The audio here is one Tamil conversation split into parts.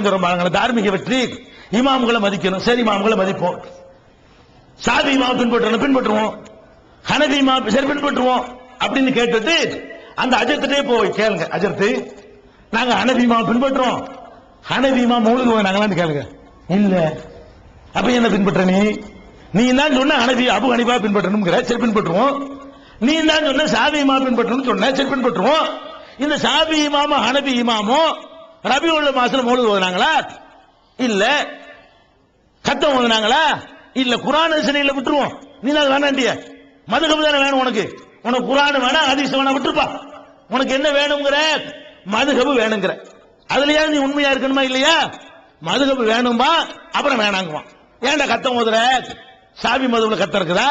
சொல்றாங்க தார்மீக வெற்றி. இமாம்களை மதிக்கணும். சரி இமாம்களை மதிப்போம். சாதி இமாம் பின்பற்றணும் பின்பற்றுவோம். ஹனதி இமாம் சரி பின்பற்றுவோம். அப்படின்னு கேட்டுட்டு அந்த அஜர்த்திட்டே போய் கேளுங்க. அஜர்த்து நாங்க ஹனதி இமாம் பின்பற்றுறோம் ஹனதி இமாம் மௌலுது நாங்களான்னு கேளுங்க. இல்ல. அப்ப என்ன பின்பற்ற நீ? நீ தான் சொன்ன ஹனதி அபு ஹனிபா பின்பற்றணுங்கிற சரி பின்பற்றுவோம். நீ தான் சொன்ன சாதி இமாம் பின்பற்றணும்னு சொன்ன? சரி பின்பற்றுவோம். இந்த சாதி இமாமும் ஹனதி இமாமும் ரபி உள்ள மாசத்துல மௌலூத் ஓதுனாங்களா? இல்ல. கத்தம் ஓதுனாங்களா? இல்ல குரான் சிலையில விட்டுருவோம். நீ தான் வேணாண்டிய மதுகம் தானே வேணும் உனக்கு. உனக்கு குரான் வேணாம் ஹதீஸ் வேணா விட்டுருப்பா. உனக்கு என்ன வேணுங்கிற? மதுகபு வேணுங்கிற. அதுலயா நீ உண்மையா இருக்கணுமா இல்லையா? மதுகபு வேணும்பா அப்புறம் வேணாங்குவான். ஏன்டா கத்தம் ஓதுற? சாவி மதுவுல கத்தம் இருக்குதா?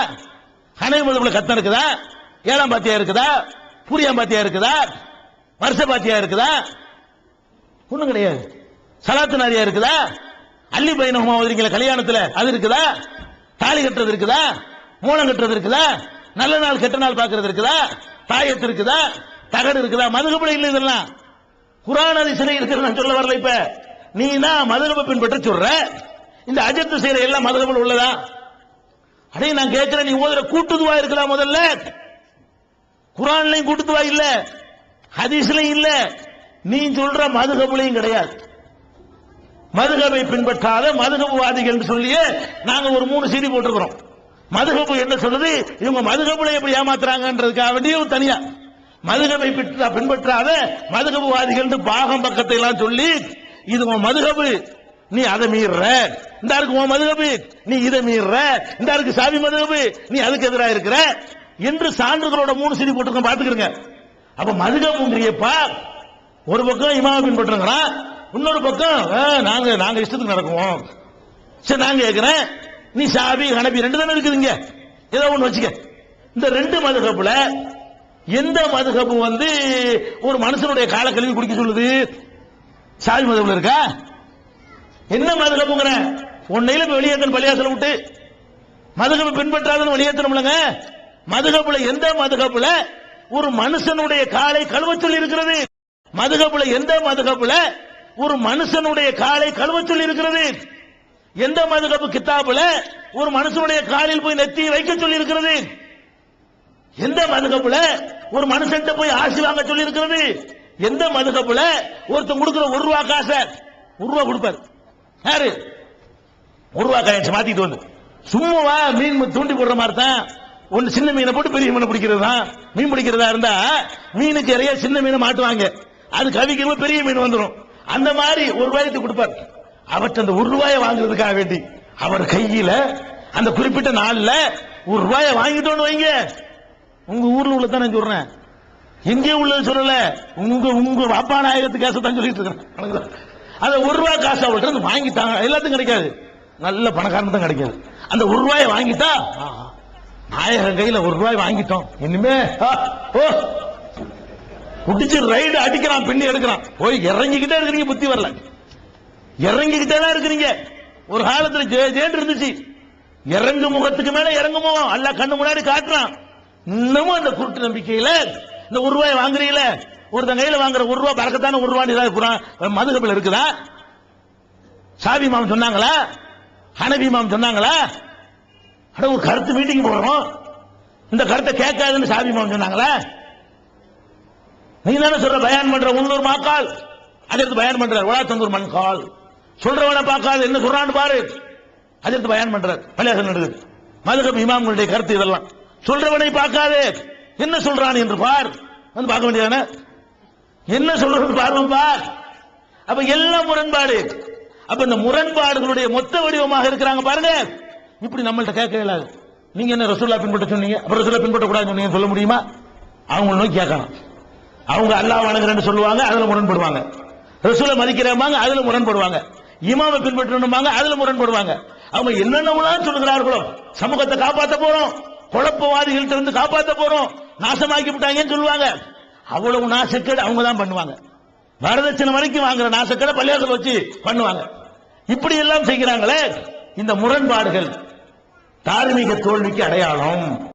ஹனை மதுவுல கத்தம் இருக்குதா? ஏழாம் பாத்தியா இருக்குதா? புரியாம் பாத்தியா இருக்குதா? வருஷ பாத்தியா இருக்குதா? ஒண்ணும் கிடையாது. சலாத்து நாரியா இருக்குதா? அள்ளி பையனமா ஓதுறீங்களா கல்யாணத்துல? அது இருக்குதா? தாலி கட்டுறது இருக்குதா? மூலம் கட்டுறது இருக்குதா? நல்ல நாள் கெட்ட நாள் பாக்குறது இருக்குதா? தாயத்து இருக்குதா? தகடு இருக்குதா? மதுகப்பட இல்லை இதெல்லாம். குரான் அதிசலை இருக்கிறது நான் சொல்ல வரல இப்ப. நீ தான் மதுகப பின்பற்ற சொல்ற? இந்த அஜத்து செய்யற எல்லாம் மதுகபல் உள்ளதா? அடே நான் கேட்கிறேன் நீ ஓதுற கூட்டுதுவா இருக்கலாம் முதல்ல? குரான்லையும் கூட்டுதுவா இல்ல? ஹதீஸ்லையும் இல்லை? நீ சொல்ற மதுகபுலையும் கிடையாது. மதுகபை பின்பற்றாத மதுகபுவாதிகள் என்று சொல்லியே நாங்க ஒரு மூணு செய்தி போட்டிருக்கிறோம். மதுகபு என்ன சொல்றது இவங்க மதுகபுல எப்படி ஏமாத்துறாங்கன்றதுக்காக வேண்டியும் தனியா. மதுகபை பின்பற்றாத மதுகபுவாதிகள் என்று பாகம் பக்கத்தை எல்லாம் சொல்லி இது உன் மதுகபு நீ அதை மீறுற. இந்த இருக்கு உன் மதுகபு நீ இதை மீறுற. இந்த இருக்கு சாவி மதுகபு நீ அதுக்கு எதிராக இருக்கிற. என்று சான்றுகளோட மூணு செய்தி போட்டிருக்கோம் பாத்துக்கிறங்க அப்ப மதுகபுங்கிறியப்பா ஒரு பக்கம் இமாவை பின்பற்றுங்கிறான் இன்னொரு பக்கம் நாங்க நாங்க இஷ்டத்துக்கு நடக்குவோம். சரி நான் கேட்கிறேன் நீ சாபி ஹனபி ரெண்டு தானே இருக்குதுங்க. ஏதோ ஒன்று வச்சுக்க. இந்த ரெண்டு மதுகப்புல எந்த மதுகப்பு வந்து ஒரு மனுஷனுடைய காலக்கழிவு குடிக்க சொல்லுது? சாவி மதுகப்புல இருக்கா? என்ன மதுகப்புங்கிற உன்னையில இப்ப வெளியேற்றணும் பள்ளியாசல விட்டு மதுகப்பு பின்பற்றாதன்னு வெளியேற்றணும்லங்க. மதுகப்புல எந்த மதுகப்புல ஒரு மனுஷனுடைய காலை கழுவச் சொல்லி இருக்கிறது மதுகப்புல எந்த மதுகப்புல ஒரு மனுஷனுடைய காலை கழுவ சொல்லி இருக்கிறது. எந்த மதுகப்பு கித்தாபுல? ஒரு மனுஷனுடைய காலில் போய் நெத்தி வைக்க சொல்லி இருக்கிறது எந்த மதுகப்புல ஒரு மனுஷன் போய் ஆசி வாங்க சொல்லி இருக்கிறது எந்த மதுகப்புல ஒருத்தன் கொடுக்கிற ஒரு ரூபா காசை ஒரு ரூபா கொடுப்பாரு. யாரு? ஒரு ரூபா காய்ச்சி மாத்திட்டு வந்து. சும்மாவா மீன் தூண்டி போடுற மாதிரி தான். ஒன்னு சின்ன மீனை போட்டு பெரிய மீனை பிடிக்கிறது தான் மீன் பிடிக்கிறதா இருந்தா மீனுக்கு நிறைய சின்ன மீனை மாட்டுவாங்க. அது கவிக்கிறப்ப பெரிய மீன் வந்துடும் அந்த மாதிரி ஒரு ரூபாய்க்கு கொடுப்பார். அவற்றை அந்த ஒரு ரூபாயை வாங்குறதுக்காக வேண்டி அவர் கையில அந்த குறிப்பிட்ட நாள்ல ஒரு ரூபாயை வாங்கிட்டோன்னு வைங்க. உங்க ஊர்ல உள்ள தான் நான் சொல்றேன். எங்கே உள்ளது சொல்லல. உங்க உங்க வாப்பா நாயகத்து காசை தான் சொல்லிட்டு இருக்கிறேன். அந்த ஒரு ரூபாய் காசு அவர்கிட்ட வாங்கிட்டாங்க. எல்லாத்துக்கும் கிடைக்காது. நல்ல பணக்காரன் தான் கிடைக்காது. அந்த ஒரு ரூபாயை வாங்கிட்டா ஆஹா, நாயகன் கையில ஒரு ரூபாய் வாங்கிட்டோம். இனிமே ஆ, ஓ குடிச்சு ரைடு அடிக்கிறான் பின்னி எடுக்கிறான். போய் இறங்கிக்கிட்டே இருக்கிறீங்க புத்தி வரல. இறங்கிக்கிட்டே தான் இருக்கிறீங்க. ஒரு காலத்துல ஜே ஜேன்னு இருந்துச்சு. இறங்கு முகத்துக்கு மேல இறங்குமோ அல்ல கண்ணு முன்னாடி காட்டுறான். இன்னமும் அந்த குருட்டு நம்பிக்கையில இந்த ஒரு ரூபாய் வாங்குறீங்கள? ஒருத்தன் கையில வாங்குற ஒரு ரூபாய் பறக்கத்தான ஒரு ரூபாய் இருக்கிறான் மதுகப்பில் இருக்குதா? சாவி மாம் சொன்னாங்களா? ஹனபி மாம் சொன்னாங்களா? அட ஒரு கருத்து மீட்டிங் போடுறோம். இந்த கருத்தை கேட்காதுன்னு சாவி மாம் சொன்னாங்களா? நீ தானே சொல்ற பயான் பண்ற உள்ளூர் மாக்கால். அதற்கு பயன் பண்றார். வளாத்தந்தூர் மண்கால். சொல்றவனை கால் பார்க்காது. என்ன சொல்றான்னு பாரு. அதற்கு பயன் பண்றார். பள்ளியாசல் நடக்குது மதுகம் இமாம்களுடைய கருத்து இதெல்லாம். சொல்றவனை பார்க்காதே. என்ன சொல்றான் என்று பார். வந்து பார்க்க வேண்டியதானே? என்ன சொல்றது பார்வம் பார். அப்ப எல்லாம் முரண்பாடு. அப்ப இந்த முரண்பாடுகளுடைய மொத்த வடிவமாக இருக்கிறாங்க பாருங்க. இப்படி நம்மள்ட்ட கேட்க இயலாது நீங்க என்ன ரசூல்லா பின்பற்ற சொன்னீங்க? அப்ப ரசூல்லா பின்பற்ற கூடாதுன்னு சொல்ல முடியுமா? அவங்களை நோக்கி கேட்கணும் அவங்க அல்லாஹ் வணங்குறேன்னு சொல்லுவாங்க அதுல முரண்படுவாங்க. ரசூலை மதிக்கிறேம்பாங்க அதுல முரண்படுவாங்க. இமாமை பின்பற்றணுமாங்க அதுல முரண்படுவாங்க. அவங்க என்னென்னலாம் சொல்லுகிறார்களோ சமூகத்தை காப்பாற்ற போறோம். குழப்பவாதிகள்ட்ட இருந்து காப்பாற்ற போறோம். நாசமாக்கி விட்டாங்கன்னு சொல்லுவாங்க. அவ்வளவு நாசக்கேடு அவங்க தான் பண்ணுவாங்க. வரதட்சணை வரைக்கும் வாங்குற நாசக்கேடை பள்ளியாசல் வச்சு பண்ணுவாங்க. இப்படி எல்லாம் செய்கிறாங்களே இந்த முரண்பாடுகள் தார்மீக தோல்விக்கு அடையாளம்.